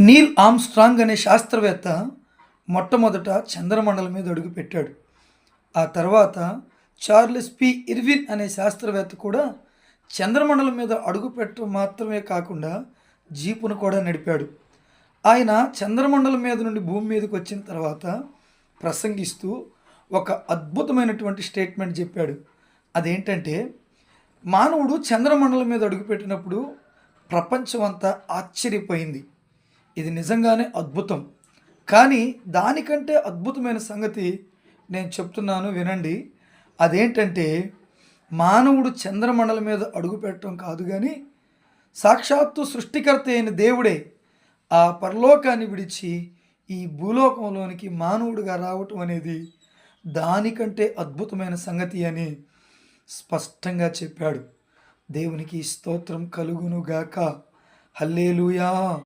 Neel Armstrong అనే శాస్త్రవేత్త మొట్టమొదట చంద్రమండలం మీద అడుగుపెట్టాడు. ఆ తర్వాత చార్లెస్ పి. ఇర్విన్ అనే శాస్త్రవేత్త కూడా చంద్రమండలం మీద అడుగుపెట్టడం మాత్రమే కాకుండా జీపును కూడా నడిపాడు. ఆయన చంద్రమండలం మీద నుండి భూమి మీదకి వచ్చిన తర్వాత ప్రసంగిస్తూ ఒక అద్భుతమైనటువంటి స్టేట్మెంట్ చెప్పాడు. అదేంటంటే మానవుడు చంద్రమండలం మీద అడుగుపెట్టినప్పుడు ప్రపంచం అంతా ఆశ్చర్యపోయింది. ఇది నిజంగానే అద్భుతం. కానీ దానికంటే అద్భుతమైన సంగతి నేను చెప్తున్నాను వినండి. అదేంటంటే మానవుడు చంద్రమండలం మీద అడుగుపెట్టడం కాదు కానీ సాక్షాత్తు సృష్టికర్త అయిన దేవుడే ఆ పరలోకాన్ని విడిచి ఈ భూలోకంలోనికి మానవుడిగా రావటం అనేది దానికంటే అద్భుతమైన సంగతి అని స్పష్టంగా చెప్పాడు. దేవునికి స్తోత్రం కలుగునుగాక. హల్లేలుయా!